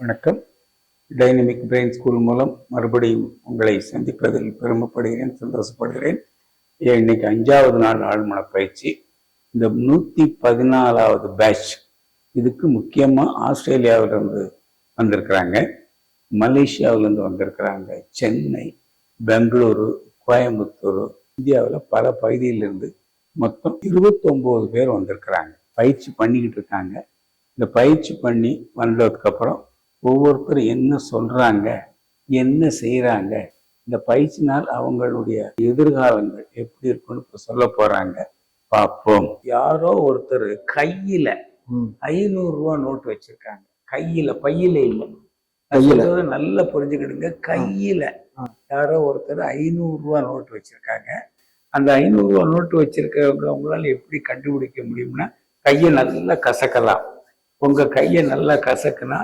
வணக்கம். Dynamic brain school மூலம் மறுபடியும் உங்களை சந்திப்பதில் பெருமைப்படுகிறேன் சந்தோஷப்படுகிறேன். ஏன் இன்னைக்கு அஞ்சாவது நாள் ஆழ்மன பயிற்சி. இந்த நூற்றி பதினாலாவது பேட்ச் இதுக்கு முக்கியமாக ஆஸ்திரேலியாவிலிருந்து வந்திருக்கிறாங்க. மலேசியாவிலேருந்து வந்திருக்கிறாங்க. சென்னை பெங்களூரு கோயம்புத்தூர் இந்தியாவில் பல பகுதியிலிருந்து மொத்தம் இருபத்தொம்போது பேர் வந்திருக்கிறாங்க. பயிற்சி பண்ணிக்கிட்டு இருக்காங்க. இந்த பயிற்சி பண்ணி வந்ததுக்கப்புறம் ஒவ்வொருத்தரும் என்ன சொல்றாங்க என்ன செய்றாங்க இந்த பயிற்சினால் அவங்களுடைய எதிர்காலங்கள் எப்படி இருக்குன்னு இப்ப சொல்ல போறாங்க பார்ப்போம். யாரோ ஒருத்தர் கையில ஐநூறு ரூபா நோட்டு வச்சிருக்காங்க. கையில பையில இல்லை. கையில. நல்லா புரிஞ்சுக்கிடுங்க. கையில. யாரோ ஒருத்தர் ஐநூறு ரூபா நோட்டு வச்சிருக்காங்க. அந்த ஐநூறு ரூபா நோட்டு வச்சிருக்கவங்க அவங்களால எப்படி கண்டுபிடிக்க முடியும்னா கையை நல்லா கசக்கலாம். உங்க கையை நல்லா கசக்குனா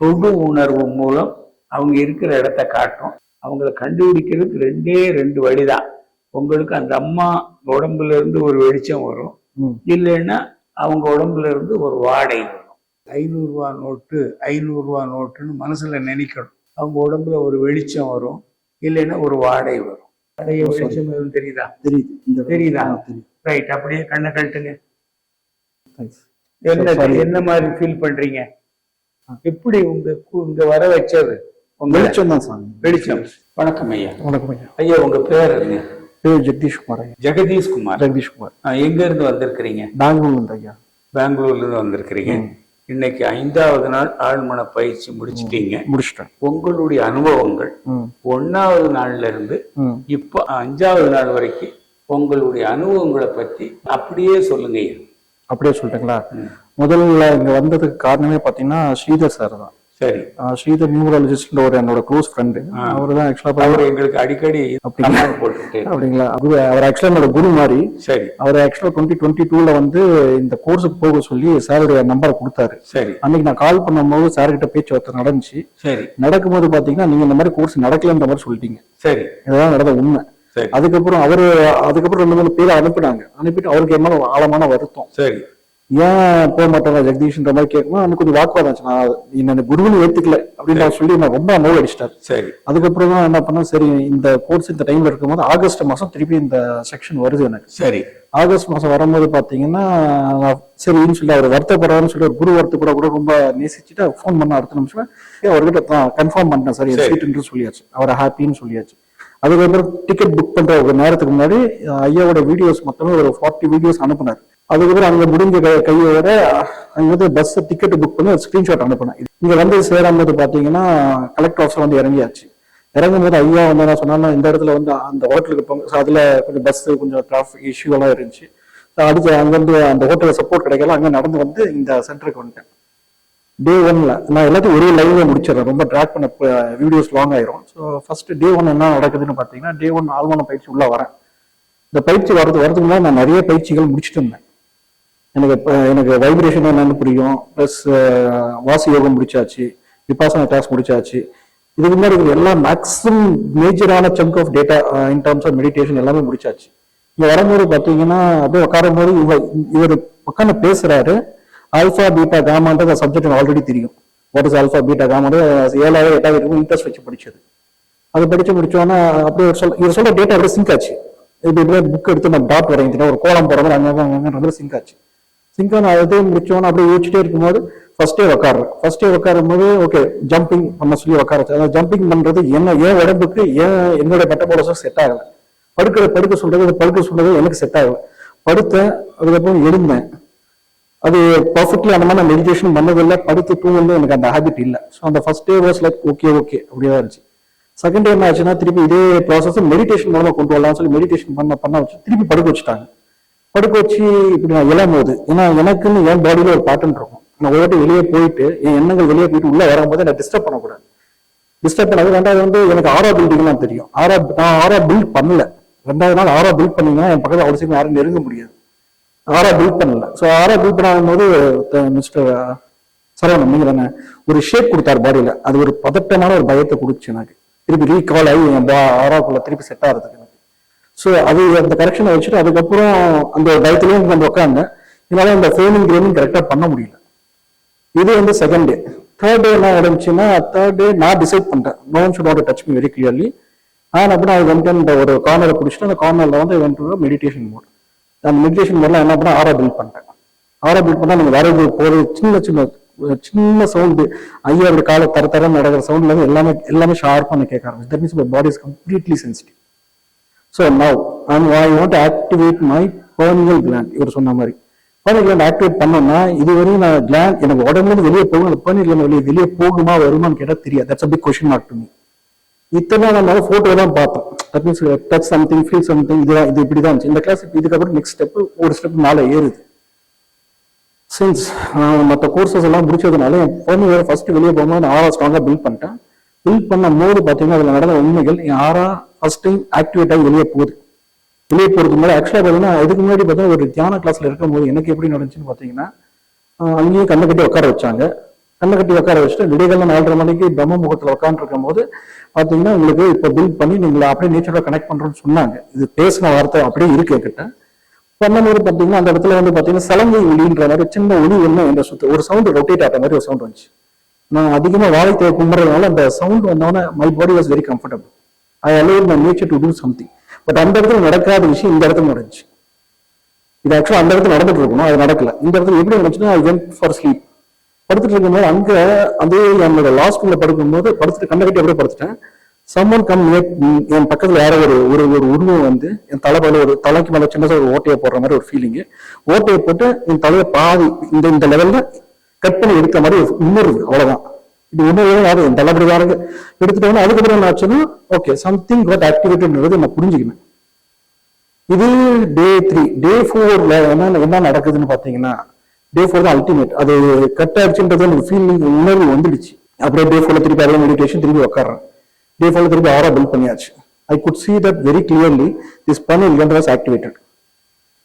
தொடு உணர்வு மூலம் அவங்க இருக்கிற இடத்த காட்டும் அவங்கள கண்டுபிடிக்கிறதுக்கு ரெண்டே ரெண்டு வழிதான் உங்களுக்கு அந்த அம்மா உடம்புல இருந்து ஒரு வெளிச்சம் வரும். இல்லைன்னா அவங்க உடம்புல இருந்து ஒரு வாடை வரும் ஐநூறுரூவா நோட்டு ஐநூறுரூவா நோட்டுன்னு மனசுல நினைக்கணும் அவங்க உடம்புல ஒரு வெளிச்சம் வரும் இல்லைன்னா ஒரு வாடை வரும் சரி. வெளிச்சம் எதுவும் தெரியுதா தெரியுது தெரியுதா? ரைட் அப்படியே கண்ணை கழட்டுங்க. என்ன. என்ன மாதிரி ஃபீல் பண்றீங்க. எப்படி உங்க இங்க வர வச்சது? உங்க வெளிச்சம் தான் சாமி. வெளிச்சம். வணக்கம் ஐயா. வணக்கம் ஐயா. ஐயா உங்க பேர் என்ன? பேர் ஜெகதீஷ் குமார் ஐயா. ஜெகதீஷ் குமார் ஜெகதீஷ் குமார் ஆ, எங்க இருந்து வந்திருக்கிறீங்க? பெங்களூர்ல ஐயா. பெங்களூர்ல இருந்து வந்திருக்கிறீங்க. இன்னைக்கு ஐந்தாவது நாள் ஆழ்மன பயிற்சி முடிச்சிட்டீங்க. முடிச்சிட்டேன். உங்களுடைய அனுபவங்கள் ஒன்னாவது நாள்ல இருந்து இப்போ அஞ்சாவது நாள் வரைக்கும் உங்களுடைய அனுபவங்களை பத்தி அப்படியே சொல்லுங்க ஐயா. அப்படியே சொல்லிட்டுங்களா ம். முதல்ல இங்க வந்ததுக்கு காரணமே பாத்தீங்கன்னா ஸ்ரீதர் சார் தான். சரி. ஸ்ரீதர் நியூமராலஜிஸ்ட் ஒரு என்னோட க்ளோஸ் ஃப்ரெண்டு. அவர் தான் ஆக்சுவலா அவர் எங்களுக்கு அடிக்கடி அப்படிங்களா? அவர் ஆக்சுவலா என்னோட குரு மாதிரி. சரி. அவர் ஆக்சுவலா டுவெண்ட்டி டுவெண்ட்டி டூல வந்து இந்த கோர்ஸுக்கு போக சொல்லி சாருடைய நம்பரை கொடுத்தாரு. சரி. அன்னைக்கு நான் கால் பண்ணும்போது சார் கிட்ட பேச்சுவார்த்தை நடந்துச்சு. சரி. நடக்கும்போது பாத்தீங்கன்னா நீங்க இந்த மாதிரி கோர்ஸ் நடக்கலன்ற மாதிரி சொல்லிட்டீங்க. சரி. இதெல்லாம் நடந்த உண்மை. அதுக்கப்புறம் அவரு அதுக்கப்புறம் ரெண்டு மூணு பேரை அனுப்பினாங்க. அனுப்பிட்டு அவருக்கு என்ன ஆழமான வருத்தம். சரி. ஏன் போக மாட்டாங்க ஜெகதீஷ்ன்ற மாதிரி கேட்கும்போது எனக்கு கொஞ்சம் வாக்குவாதம் ஆச்சு நான் என்ன குருவின்னு ஏத்துக்கல அப்படின்னு நான் சொல்லி நான் ரொம்ப நோய் அடிச்சிட்டாரு. சரி. அதுக்கப்புறம் தான் என்ன பண்ணேன் சரி இந்த கோர்ஸ் இந்த டைம்ல இருக்கும்போது ஆகஸ்ட் மாசம் திருப்பி இந்த செக்ஷன் வருது எனக்கு. சரி. ஆகஸ்ட் மாசம் வரும்போது பாத்தீங்கன்னா சரின்னு சொல்லி அவர் வருத்தப்படுறாருன்னு சொல்லி ஒரு குரு வருத்த கூட கூட ரொம்ப நேசிச்சுட்டு ஃபோன் பண்ண அடுத்த நிமிஷம் அவர்கிட்ட கன்ஃபார்ம் பண்ணிட்டேன் சரி சரி. சீட்டுன்னு சொல்லியாச்சு. அவர் ஹாப்பின்னு சொல்லியாச்சு. அதுக்கப்புறம் டிக்கெட் புக் பண்ற ஒரு நேரத்துக்கு முன்னாடி ஐயாவோட வீடியோஸ் மொத்தமே ஒரு ஃபார்ட்டி வீடியோஸ் அனுப்புனார். அதுக்கப்புறம் அங்க முடிஞ்ச கை- கையோட அங்க வந்து பஸ் டிக்கெட் புக் பண்ணி ஒரு ஸ்கிரீன்ஷாட் அனுப்புனேன் இங்க வந்து சேரும்போது பாத்தீங்கன்னா கலெக்டர் ஆஃபீஸ் வந்து இறங்கியாச்சு. இறங்கும் போது ஐயா வந்து என்ன சொன்னா இந்த இடத்துல வந்து அந்த ஹோட்டலுக்கு போங்க. ஸோ அதுல கொஞ்சம் பஸ் கொஞ்சம் டிராஃபிக் இஷ்யூ எல்லாம் இருந்துச்சு. அடுத்து அங்கேருந்து அந்த ஹோட்டலில் சப்போர்ட் கிடைக்கல. அங்க நடந்து வந்து இந்த சென்டருக்கு வந்துட்டேன். டே ஒன்ல நான் எல்லாத்தையும் ஒரே லைவ்ல முடிச்சிடறேன். ரொம்ப ட்ராக் பண்ண வீடியோஸ் லாங் ஆயிரும். ஸோ ஃபர்ஸ்ட் டே ஒன் என்ன நடக்குதுன்னு பார்த்தீங்கன்னா டே ஒன் ஆழ்வான பயிற்சி உள்ள வரேன். இந்த பயிற்சி வரது வரதுக்கு முன்னாடி நான் நிறைய பயிற்சிகள் முடிச்சுட்டு இருந்தேன். எனக்கு எனக்கு வைப்ரேஷன் என்னன்னு புரியும். ப்ளஸ் வாசி யோகம் முடிச்சாச்சு. விபாசனா கிளாஸ் முடிச்சாச்சு. இதுக்கு முன்னாடி எல்லா மேக்ஸிமம் மேஜரான chunk of data in terms of meditation எல்லாமே முடிச்சாச்சு. இங்க வரும்போது பார்த்தீங்கன்னா அப்படியே உட்காரும் போது இவர் இவர் உட்காந்து பேசுறாரு. ஆல்பா பீட்டா காமான்றது சப்ஜெக்ட் ஆல்ரெடி தெரியும். வாட் இஸ் ஆல்பா பீட்டா காமான்றது ஏழாவது எட்டாவது இருக்கும் இன்ட்ரெஸ்ட் வச்சு படிச்சது. அது படிச்சு முடிச்சோன்னா அப்படியே ஒரு சொல் இவர் சொல்ற டேட்டா அப்படியே சிங்க் ஆச்சு. இப்படி இப்படியே புக் எடுத்து நம்ம டாட் வரைஞ்சிட்டோம். ஒரு கோலம் போற மாதிரி அங்கே அங்கேன்றது சிங்க் ஆச்சு. சிங்க் ஆன அதே முடிச்சோன்னா அப்படியே யோசிச்சுட்டே இருக்கும்போது ஃபர்ஸ்ட் டே உட்காடுறேன் ஃபர்ஸ்ட் டே உட்காரும் போது ஓகே ஜம்பிங் பண்ண சொல்லி உட்கார அதாவது ஜம்பிங் பண்றது என்ன ஏன் உடம்புக்கு ஏன் என்னோட மெட்டபாலிசம் செட் ஆகல? படுக்கிற படுக்க சொல்றது படுக்க சொல்றது எனக்கு செட் ஆகல. படுத்தேன் அதுக்கப்புறம் எழுந்தேன். அது பர்ஃபெக்ட்லி அந்த மாதிரி நான் மெடிடேஷன் பண்ணதில்லை படுத்து தூங்குறது எனக்கு அந்த ஹேபிட் இல்லை. ஸோ அந்த first day was like okay okay அப்படியே தான் இருந்துச்சு. செகண்ட் டே என்ன ஆச்சுன்னா திருப்பி இதே ப்ராசஸ் மெடிடேஷன் மூலமாக கொண்டு வரலாம்னு சொல்லி மெடிடேஷன் பண்ண பண்ண வச்சு திருப்பி படுக்க வச்சுட்டாங்க. படுக்க வச்சு இப்படி நான் எழாம போது ஏன்னா எனக்குன்னு என் பாடியில் ஒரு பேட்டர்ன் இருக்கும். நான் ஒவ்வொரு வாட்டி வெளியே போயிட்டு என் எண்ணங்கள் வெளியே போயிட்டு உள்ளே வரும்போது நான் டிஸ்டர்ப் பண்ணக்கூடாது. டிஸ்டர்ப் பண்ணாது ரெண்டாவது வந்து எனக்கு ஆரா பில்டிங்லாம் தெரியும். ஆரா நான் ஆரா பில்ட் பண்ணல. ரெண்டாவது நாள் ஆரா பில்ட் பண்ணீங்கன்னா என் பக்கத்தில் அவ்வளவு சீக்கிரம் யாரும் நெருங்க முடியாது. ஆரா பில்ட் பண்ணல ஸோ ஆரா பில்ட் ஆகும்போது மிஸ்டர் சரவணன் நீங்க தானே ஒரு ஷேப் கொடுத்தாரு பாடியில அது ஒரு பதட்டமான ஒரு பயத்தை கொடுத்துச்சு எனக்கு. திருப்பி ரீகால் ஆகி என் ஆராக்குள்ள திருப்பி செட் ஆகிறதுக்கு எனக்கு. ஸோ அது அந்த கரெக்ஷனை வச்சுட்டு அதுக்கப்புறம் அந்த பயத்திலையும் வந்து உட்காந்தேன் என்னால் அந்த ஃபேமிங் கிரேமிங் கரெக்டாக பண்ண முடியல. இது வந்து செகண்ட் டே தேர்ட் டே என்ன நடந்துச்சுன்னா தேர்ட் டே நான் டிசைட் பண்ணிட்டேன். No one should not touch me very clearly நான் அப்படின்னா அது வந்து அந்த ஒரு கார்னரை பிடிச்சிட்டு அந்த கார்னரில் வந்து வெண்ட் மெடிடேஷன் மோட் அந்த மெடிடேஷன் மோட்ல என்ன பண்ண? ஆரா பில்ட் பண்ணிட்டேன். ஆரா பில்ட் பண்ணா நீங்க வரது போகிறது சின்ன சின்ன சின்ன சவுண்டு ஐயா அப்படி காலை தர தர நடக்கிற சவுண்ட்ல இருந்து எல்லாமே எல்லாமே ஷார்ப்பான கேட்க ஆரம்பிச்சு. That means my body is completely sensitive so now and I want activate my pineal gland இவர் சொன்ன மாதிரி. பர்னியல் கிளாண்ட் ஆக்டிவேட் பண்ணோம்னா இதுவரையும் நான் கிளாண்ட் எனக்கு உடம்புலேருந்து வெளியே போகும் அந்த பர்னியல் கிளாண்ட் வெளியே வெளியே போகுமா வருமான்னு கேட்டால் தெரியாது. That's a big question mark to me இத்தனை நம்ம போட்டோ தான் பார்ப்போம் that means touch something feel something இதுதான் இது இப்படி தான் இருந்துச்சு. இந்த கிளாஸ் இதுக்கப்புறம் நெக்ஸ்ட் ஸ்டெப் ஒரு ஸ்டெப் மேலே ஏறுது. சின்ஸ் மற்ற கோர்சஸ் எல்லாம் முடிச்சதுனால என் பொண்ணு வேற ஃபர்ஸ்ட் வெளியே போகும்போது நான் ஆறா ஸ்ட்ராங்கா பில்ட் பண்ணிட்டேன். பில்ட் பண்ணும் போது பார்த்தீங்கன்னா அதில் நடந்த உண்மைகள் என் ஆறா ஃபர்ஸ்ட் டைம் ஆக்டிவேட் ஆகி வெளியே போகுது. வெளியே போகிறதுக்கு முன்னாடி ஆக்சுவலாக பார்த்தீங்கன்னா இதுக்கு முன்னாடி பார்த்தா ஒரு தியான கிளாஸ்ல இருக்கும்போது எனக்கு எப்படி நடந்துச்சுன்னு பார்த்தீங்கன்னா அங்கேயும் அங்கேயே கண்ணை கட்டி உட்கார வச்சாங்க. கண்ணை கட்டி உட்கார வச்சுட்டு விடைகள்லாம் நாலரை மணிக்கு பிரம்ம முகத்தில் உட்காந்துருக்கும் போது உங்களுக்கு இப்போ பில்ட் பண்ணி நீங்களை அப்படியே நேச்சரோட கனெக்ட் பண்ணுறோன்னு சொன்னாங்க. இது பேசின வார்த்தை அப்படியே இருக்கு என்கிட்ட. பண்ணும்போது பார்த்தீங்கன்னா அந்த இடத்துல வந்து பார்த்தீங்கன்னா சலங்கை ஒளின்ற மாதிரி சின்ன ஒளி ஒன்று இந்த சுத்து ஒரு சவுண்ட் ரொட்டேட் ஆகிற மாதிரி ஒரு சவுண்ட் வந்துச்சு. நான் அதிகமாக வாழைத்தை கும்பிட்றதுனால அந்த சவுண்ட் வந்தோடனே my body was very comfortable I allow my nature to do something but அந்த இடத்துல நடக்காத விஷயம் இந்த இடத்துல நடந்துச்சு. இது ஆக்சுவலாக அந்த இடத்துல நடந்துட்டு இருக்கணும். அது நடக்கல. இந்த இடத்துல எப்படி நடந்துச்சுன்னா ஐ வென்ட் ஃபார் ஸ்லீப் படுத்துட்டு இருக்கும்போது அங்க அதே என்னோட லாஸ்ட்ல படுக்கும்போது படுத்துட்டு கண்ணை கட்டி அப்படியே படுத்துட்டேன். சம்மன் கம் என் பக்கத்துல யாரோ ஒரு ஒரு ஒரு உருவம் வந்து என் தலை ஒரு தலைக்கு மேல சின்னதாக ஒரு ஓட்டையை போடுற மாதிரி ஒரு ஃபீலிங் ஓட்டையை போட்டு என் தலையை பாதி இந்த இந்த லெவல்ல கட் பண்ணி எடுத்த மாதிரி ஒரு உணர்வு அவ்வளவுதான். இது உணர்வு யாரும் என் தலைப்படி யாருக்கு எடுத்துட்டோம்னா அதுக்கப்புறம் என்ன ஆச்சுன்னா ஓகே சம்திங் காட் ஆக்டிவேட்டட்ன்றது நான் புரிஞ்சுக்கினேன். இது டே த்ரீ டே ஃபோர்ல என்ன என்ன நடக்குதுன்னு பாத்தீங்கன்னா டே ஃபோர் தான் அல்டிமேட் அது கட் ஆயிடுச்சுன்றது எனக்கு ஃபீலிங் உணர்வு வந்துடுச்சு. அப்படியே டே ஃபோர்ல திருப்பி அதே மெடிடேஷன் திருப்பி உட்காடுறேன் டே ஃபோர்ல திருப்பி ஆரா பில்ட் பண்ணியாச்சு. I could see that very clearly this பண்ணி இங்கன் ஆக்டிவேட்டட்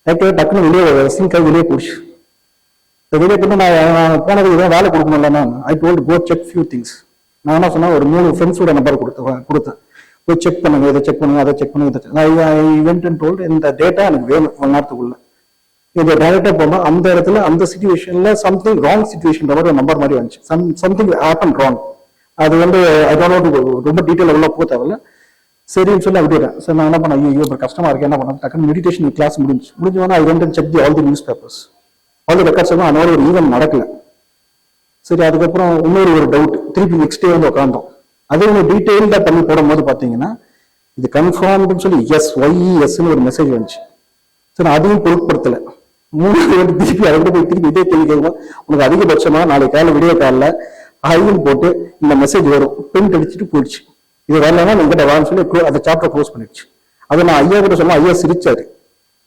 ஆக்டிவேட் டக்குன்னு வெளியே சிங்க் ஆகி வெளியே போச்சு. இந்த வெளியே போட்டு நான் நான் போனதுக்கு வேலை கொடுக்கணும்ல நான் I told go check few things நான் என்ன சொன்னேன்? ஒரு மூணு ஃப்ரெண்ட்ஸோட நம்பர் கொடுத்தேன் கொடுத்தேன். போய் செக் பண்ணுங்க இதை செக் பண்ணுங்க அதை செக் பண்ணுங்க இதை check- I went and told இந்த டேட்டா எனக்கு வேணும் ஒன் நேரத்துக்குள்ள. இது டைரக்டா போனா அந்த இடத்துல அந்த சுச்சுவேஷன்ல சம்திங் ராங் சுச்சுவேஷன் மாதிரி ஒரு நம்பர் மாதிரி வந்துச்சு. சம் சம்திங் ஹேப்பன் ராங் அது வந்து ஐ டோன்ட் ரொம்ப டீட்டெயில் உள்ள போக தேவையில்ல. சரின்னு சொல்லி விட்டுறேன் சரி நான் என்ன பண்ணேன்? ஐயோ இப்போ கஷ்டமா இருக்கு என்ன பண்ணேன் டக்குனு மெடிடேஷன் கிளாஸ் முடிஞ்சு முடிஞ்சோன்னா I went check the all the news papers all the records எல்லாம் அதனால ஒரு ஈவன் நடக்கல. சரி அதுக்கப்புறம் இன்னொரு ஒரு டவுட் திருப்பி நெக்ஸ்ட் டே வந்து உட்காந்தோம் அதே ஒரு டீட்டெயில்டா பண்ணி போடும்போது பாத்தீங்கன்னா இது கன்ஃபார்ம்னு சொல்லி எஸ் ஒய் எஸ்ன்னு ஒரு மெசேஜ் வந்துச்சு. சரி நான் அதையும் பொருட்படுத்தலை. மூணாவது வாட்டி திருப்பி அதை போய் திருப்பி இதே கேள்வி கேட்கும் உனக்கு அதிகபட்சமா நாளைக்கு காலையில் விடிய காலில் ஆயுதம் போட்டு இந்த மெசேஜ் வரும். பிரிண்ட் அடிச்சுட்டு போயிடுச்சு. இது வரலன்னா நீங்க கிட்ட வான்னு சொல்லி அந்த சாப்டர் க்ளோஸ் பண்ணிடுச்சு. அதை நான் ஐயா கூட சொன்னா ஐயா சிரிச்சாரு.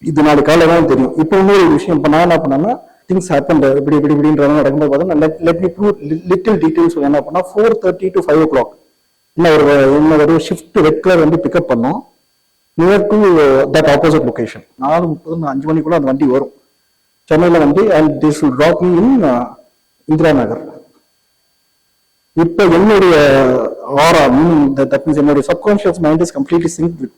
இது நாலு காலையில் தான் தெரியும். இப்போ இன்னொரு விஷயம் இப்போ நான் என்ன பண்ணேன்னா திங்ஸ் ஹேப்பன் இப்படி இப்படி இப்படின்ற நடக்கும்போது பார்த்தா let me brew little details என்ன பண்ணா four thirty to five o'clock இன்னும் ஒரு இன்னும் ஒரு ஷிஃப்ட் ரெட் கலர் வந்து பிக்கப் பண்ணோம். Near to that opposite location நாலு முப்பது அஞ்சு மணிக்குள்ள அந்த வண்டி வரும். சென்னையில் வந்து and this drop in Indira Nagar இப்போ என்னுடைய ஆரா மீனிங் தட் மீன்ஸ் என்னுடைய subconscious mind is completely sync with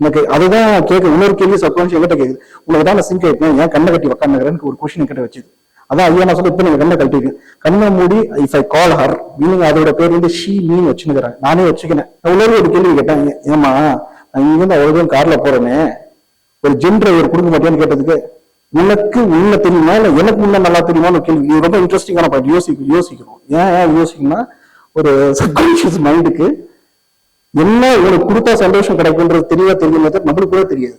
எனக்கு அதுதான் கேட்க இன்னொரு கேள்வி சப்கான்ஷியஸ் என்கிட்ட கேட்குது உங்களுக்கு தான் சிங்க் ஆயிருக்கேன் ஏன் கண்ணை கட்டி உட்காந்துக்கிறேன்னு ஒரு கொஸ்டின் கிட்ட வச்சுது. அதான் ஐயா நான் சொல்ல இப்போ நீங்கள் கண்ணை கட்டிட்டு கண்ணை மூடி if I call her meaning அதோட பேர் வந்து ஷீ மீன் வச்சுக்கிறேன் நானே வச்சுக்கினேன். உள்ளே ஒரு கேள்வி கேட்டேன். ஏமா நான் இங்கேருந்து அவ்வளோ தூரம் காரில் போகிறேனே ஒரு ஜென் டிரைவர் கொடுக்க மாட்டேன்னு கேட்டதுக்கு உனக்கு உள்ள தெரியுமா இல்ல எனக்கு உள்ள நல்லா தெரியுமான்னு கேள்வி. இது ரொம்ப இன்ட்ரெஸ்டிங்கான பாயிண்ட் யோசிக்க யோசிக்கணும். ஏன் ஏன் யோசிக்கணும்னா ஒரு சப்கான்ஷியஸ் மைண்டுக்கு என்ன இவனுக்கு கொடுத்தா சந்தோஷம் கிடைக்கும்ன்றது தெரியவா தெரியும் நம்மளுக்கு கூட தெரியாது.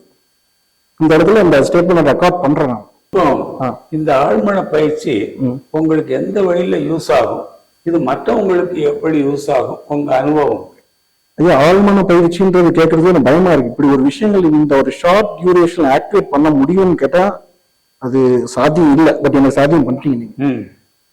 இந்த இடத்துல இந்த ஸ்டேட்மெண்ட் ரெக்கார்ட் பண்றேன் நான். இந்த ஆழ்மன பயிற்சி. உங்களுக்கு எந்த வழியில யூஸ் ஆகும்? இது மற்றவங்களுக்கு எப்படி யூஸ் ஆகும்? உங்க அனுபவம். ஐயா ஆழ்மன பயிற்சின்றது கேட்கறது எனக்கு பயமா இருக்கு. இப்படி ஒரு விஷயங்கள் இந்த ஒரு ஷார்ட் டியூரேஷன் ஆக்டிவேட் பண்ண முடியும்னு கேட்டா அது சாத்தியம் இல்லை. பட் எனக்கு சாத்தியம் ம்.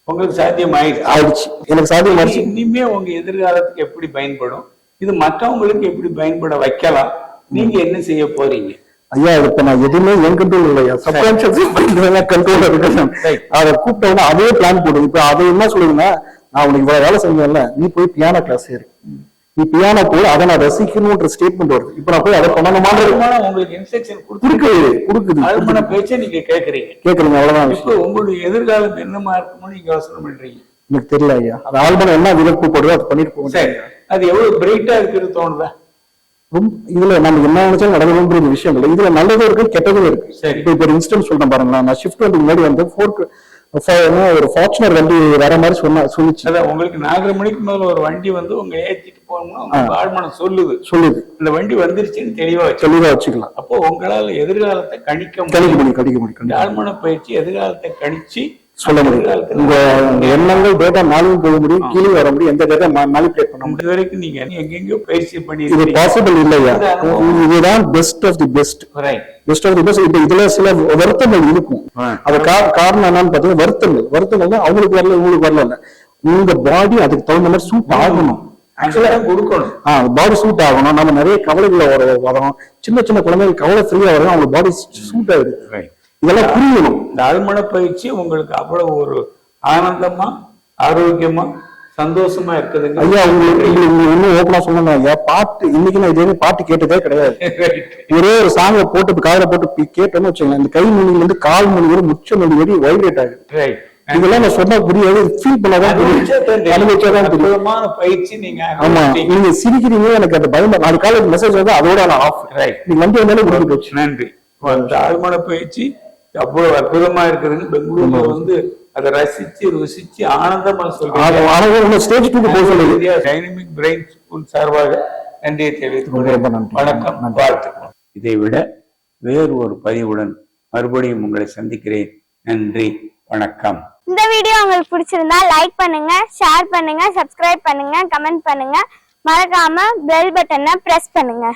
உங்களுக்கு சாத்தியம் ஆயிடுச்சு ஆயிடுச்சு. எனக்கு சாத்தியம் ஆயிடுச்சு இனிமே உங்க எதிர்காலத்துக்கு எப்படி பயன்படும்? இது மற்றவங்களுக்கு எப்படி பயன்பட வைக்கலாம்? நீங்க என்ன செய்ய போறீங்க? ஐயா இப்ப நான் எதுவுமே என் கண்ட்ரோல் இல்லையா சப்கான்சியஸ் கண்ட்ரோல் இருக்கு Right. அதை கூப்பிட்டவன அதே பிளான் போடு இப்ப அதை என்ன சொல்லுதுன்னா நான் உனக்கு இவ்வளவு வேலை செஞ்சேன்ல நீ போய் பியானோ கிளாஸ் ஏறு. நீ பியானோ போய் அதை நான் ரசிக்கணும்ன்ற ஸ்டேட்மெண்ட் வருது. இப்ப நான் போய் அதை பண்ணணுமான்றது ஆழ்மன உங்களுக்கு இன்ஸ்ட்ரக்ஷன் கொடுத்து கொடுக்குது ஆழ்மன பேச்சை நீங்க கேக்குறீங்க. கேக்குறீங்க அவ்வளவுதான் இப்போ உங்களுடைய எதிர்காலம் என்னமா இருக்கும்னு நீங்க யோசனை பண்றீங்க. எனக்கு தெரியல ஐயா. அது ஆல்பம் என்ன விதப்பு போடுதோ அது பண்ணிட்டு போக சரி. அது எவ்வளவு பிரைட்டா இருக்குன்னு தோணுதா? ரொம்ப இதுல நம்ம என்ன நினைச்சாலும் நடக்கணும்ன்ற ஒரு விஷயம் இல்லை. இதுல நல்லதும் இருக்கு கெட்டதும் இருக்கு. சரி. இப்போ இப்போ ஒரு இன்ஸ்டன்ட் சொல்றேன் பாருங்களேன். நான் ஷிஃப்ட் வந்து முன்னாடி வந்து ஃபோர்க் ஒரு ஃபார்ச்சுனர் வண்டி வர மாதிரி சொன்னா சொல்லிச்சு. அதான் உங்களுக்கு நாலரை மணிக்கு மேல ஒரு வண்டி வந்து உங்க ஏத்திட்டு போகணும்னா ஆழ்மனம் சொல்லுது. சொல்லுது. இந்த வண்டி வந்துருச்சுன்னு தெளிவா தெளிவா வச்சுக்கலாம். அப்போ உங்களால எதிர்காலத்தை கணிக்க கணிக்க முடியும் கணிக்க முடியும். ஆழ்மன பயிற்சி எதிர்காலத்தை கணிச்சு சொல்ல முடியும். உங்க எண்ணங்கள் டேட்டா மேலும் போக முடியும் கீழே வர முடியும். எந்த டேட்டா மேனிபுலேட் பண்ண முடியும். வரைக்கும் நீங்க எங்கெங்கயோ பயிற்சி பண்ணி இது பாசிபிள் இல்லையா இதுதான் best of the best best of the best இப்ப இதுல சில வருத்தங்கள் இருக்கும். அது காரணம் என்னன்னு பாத்தீங்கன்னா வருத்தங்கள். வருத்தங்கள்னா அவங்களுக்கு வரல உங்களுக்கு வரல உங்க பாடி அதுக்கு தகுந்த மாதிரி சூட் ஆகணும். பாடி சூட் ஆகணும். நம்ம நிறைய கவலைகளை வர வரோம் சின்ன சின்ன குழந்தைகள் கவலை ஃப்ரீயா வரும் அவங்க பாடி சூட் ரைட் இதெல்லாம் புரியணும். இந்த ஆழ்மன பயிற்சி உங்களுக்கு அவ்வளவு ஒரு ஆனந்தமா ஆரோக்கியமா சந்தோஷமா இருக்குதுங்க. ஐயா இன்னும் ஓப்பனா சொல்லணும் ஐயா பாட்டு இன்னைக்கு நான் இதே பாட்டு கேட்டதே கிடையாது. ரைட் ஒரே ஒரு சாங்கை போட்டு காதுல போட்டு கேட்டோம்னு வச்சுக்கோங்களேன் இந்த கை மணில இருந்து கால் மணி வரை முச்ச மணி வரை வைப்ரேட் ஆகுது. ரைட் இதெல்லாம் நான் சொன்னா புரியாது ஃபீல் பண்ணாதான் புரியும். அனுபவிச்சாதான் பயிற்சி நீங்க ஆமா. நீங்க சிரிக்கிறீங்க எனக்கு அந்த பயம் நாலு காலேஜ் மெசேஜ் வந்து அதோட நான் ஆஃப் Right. நீங்க வண்டி வந்தாலும் முடிஞ்சு போச்சு. நன்றி ஆழ்மன பயிற்சி அவ்வளவு அற்புதமா இருக்குதுன்னு பெங்களூர்ல வந்து அதை ரசிச்சு ருசிச்சு ஆனந்தமா சொல்லுது டைனமிக் பிரெயின் ஸ்கூல் சார்பாக நன்றியை தெரிவித்துக். வணக்கம். வாழ்த்துக்கள். இதை விட வேறு ஒரு பதிவுடன் மறுபடியும் உங்களை சந்திக்கிறேன். நன்றி வணக்கம். இந்த வீடியோ உங்களுக்கு பிடிச்சிருந்தா லைக் பண்ணுங்க ஷேர் பண்ணுங்க சப்ஸ்கிரைப் பண்ணுங்க கமெண்ட் பண்ணுங்க. மறக்காம பெல் பட்டனை பிரஸ் பண்ணுங்க.